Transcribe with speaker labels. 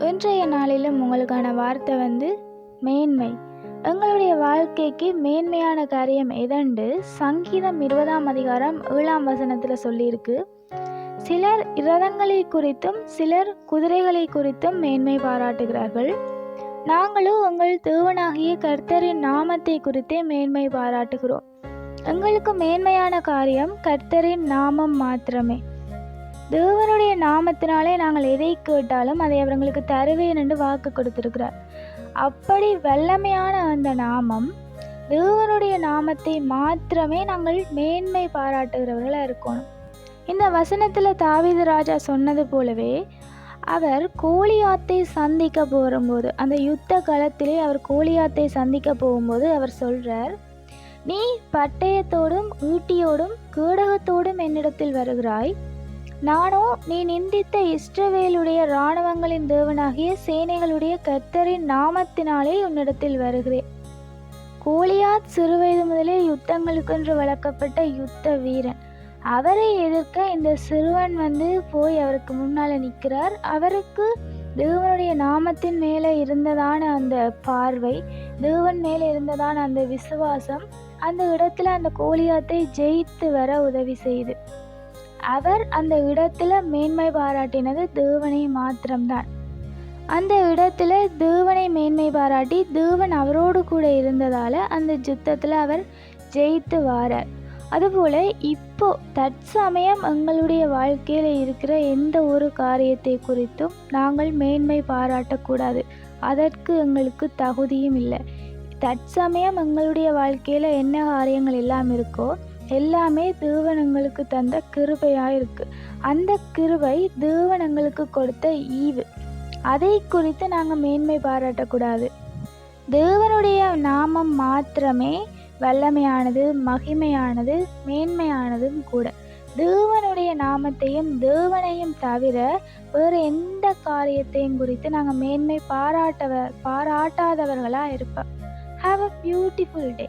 Speaker 1: இன்றைய நாளிலும் உங்களுக்கான வார்த்தை வந்து மேன்மை. எங்களுடைய வாழ்க்கைக்கு மேன்மையான காரியம் எதண்டு? சங்கீதம் இருபதாம் அதிகாரம் ஏழாம் வசனத்தில் சொல்லியிருக்கு. சிலர் இரதங்களை குறித்தும் சிலர் குதிரைகளை குறித்தும் மேன்மை பாராட்டுகிறார்கள். நாங்களும் உங்கள் தேவனாகிய கர்த்தரின் நாமத்தை குறித்தே மேன்மை பாராட்டுகிறோம். எங்களுக்கு மேன்மையான காரியம் கர்த்தரின் நாமம் மாத்திரமே. தேவனுடைய நாமத்தினாலே நாங்கள் எதை கேட்டாலும் அதை அவர்களுக்கு தருவேன் என்று வாக்கு கொடுத்திருக்கிறார். அப்படி வல்லமையான அந்த நாமம் தேவனுடைய நாமத்தை மாத்திரமே நாங்கள் மேன்மை பாராட்டுகிறவர்களாக இருக்கணும். இந்த வசனத்தில் தாவீது ராஜா சொன்னது போலவே அவர் கோலியாத்தை சந்திக்க போகும்போது அந்த யுத்த காலத்திலே அவர் கோலியாத்தை சந்திக்க போகும்போது அவர் சொல்கிறார் நீ பட்டயத்தோடும் ஈட்டியோடும் கேடகத்தோடும் என்னிடத்தில் வருகிறாய். நானோ நீ நிந்தித்த இஸ்ரவேலுடைய இராணுவங்களின் தேவனாகிய சேனைகளுடைய கர்த்தரின் நாமத்தினாலே உன்னிடத்தில் வருகிறேன். கோலியாத் சிறுவயது முதலே யுத்தங்களுக்கென்று வளர்க்கப்பட்ட யுத்த வீரன். அவரை எதிர்க்க இந்த சிறுவன் வந்து போய் அவருக்கு முன்னால் நிற்கிறார். அவருக்கு தேவனுடைய நாமத்தின் மேலே இருந்ததான அந்த பார்வை தேவன் மேலே இருந்ததான அந்த விசுவாசம் அந்த இடத்துல அந்த கோலியாத்தை ஜெயித்து வர உதவி செய்து. அவர் அந்த இடத்துல மேன்மை பாராட்டினது தேவனை மாத்திரம்தான். அந்த இடத்துல தேவனை மேன்மை பாராட்டி தேவன் அவரோடு கூட இருந்ததால் அந்த யுத்தத்தில் அவர் ஜெயித்து வாரார். அதுபோல் இப்போ தற்சமயம் எங்களுடைய வாழ்க்கையில் இருக்கிற எந்த ஒரு காரியத்தை குறித்தும் நாங்கள் மேன்மை பாராட்டக்கூடாது அதற்கு எங்களுக்கு தகுதியும் இல்லை. தற்சமயம் எங்களுடைய வாழ்க்கையில் என்ன காரியங்கள் எல்லாம் இருக்கோ எல்லாமே தேவனங்களுக்கு தந்த கிருபையாக இருக்குது அந்த கிருபை தேவனங்களுக்கு கொடுத்த ஈவு. அதை குறித்து நாங்கள் மேன்மை பாராட்டக்கூடாது. தேவனுடைய நாமம் மாத்திரமே வல்லமையானது மகிமையானது மேன்மையானதும் கூட. தேவனுடைய நாமத்தையும் தேவனையும் தவிர வேறு எந்த காரியத்தையும் குறித்து நாங்கள் மேன்மை பாராட்டவ பாராட்டாதவர்களாக இருப்போம் ஹாவ் அ பியூட்டிஃபுல் டே